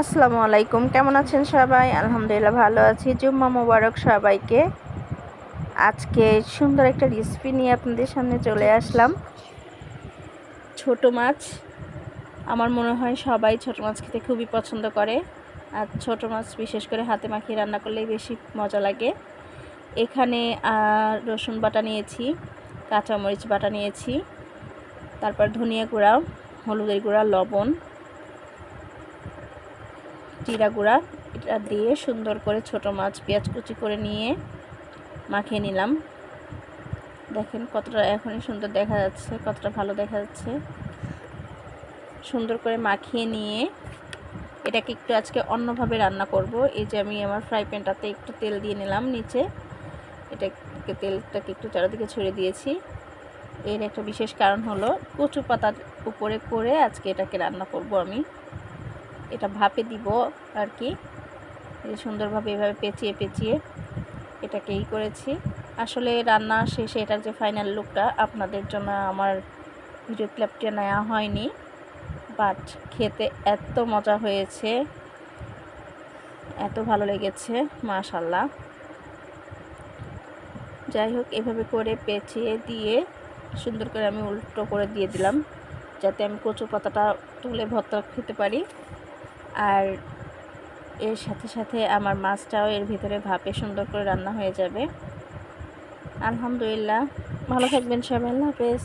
আসসালামু আলাইকুম। কেমন আছেন সবাই? আলহামদুলিল্লাহ ভালো আছি। জুম্মা মোবারক সবাইকে। আজকে সুন্দর একটা রেসিপি নিয়ে আপনাদের সামনে চলে আসলাম। ছোট মাছ। আমার মনে হয় সবাই ছোট মাছ খেতে খুবই পছন্দ করে। আর ছোট মাছ বিশেষ করে হাতে মাখিয়ে রান্না করলেই বেশি মজা লাগে। এখানে রসুন বাটা নিয়েছি, কাঁচামরিচ বাটা নিয়েছি, তারপর ধনিয়া গুঁড়া, হলুদের গুঁড়া, লবণ জিরা গুঁড়া এটা দিয়ে সুন্দর করে ছোট মাছ পেঁয়াজ কুচি করে নিয়ে মাখিয়ে নিলাম। দেখেন কতটা এখনই সুন্দর দেখা যাচ্ছে, কতটা ভালো দেখা যাচ্ছে। সুন্দর করে মাখিয়ে নিয়ে এটাকে একটু আজকে অন্যভাবে রান্না করব। এই যে আমি আমার ফ্রাই প্যানটাতে একটু তেল দিয়ে নিলাম নিচে। এটাকে তেলটাকে একটু চারিদিকে ছড়িয়ে দিয়েছি। এর একটা বিশেষ কারণ হলো কচু পাতার উপরে করে আজকে এটাকে রান্না করব আমি। এটা ভাপে দিব আর কি সুন্দরভাবে এভাবে পেঁচিয়ে পেঁচিয়ে এটাকে ই করেছি। আসলে রান্না শেষে এটার যে ফাইনাল লুকটা আপনাদের জন্য আমার ভিডিও ক্লিপটা নেওয়া হয়নি বাট খেতে এত মজা হয়েছে, এত ভালো লেগেছে মাশাল্লাহ যাই হোক, এভাবে করে পেঁচিয়ে দিয়ে সুন্দর করে আমি উল্টো করে দিয়ে দিলাম, যাতে আমি কচু পাতাটা তুলে ভর্তা খেতে পারি। আর এর সাথে সাথে আমার মাছটাও এর ভিতরে ভাপে সুন্দর করে রান্না হয়ে যাবে। আলহামদুলিল্লাহ। ভালো থাকবেন সবাই। আল্লাহ হাফেজ।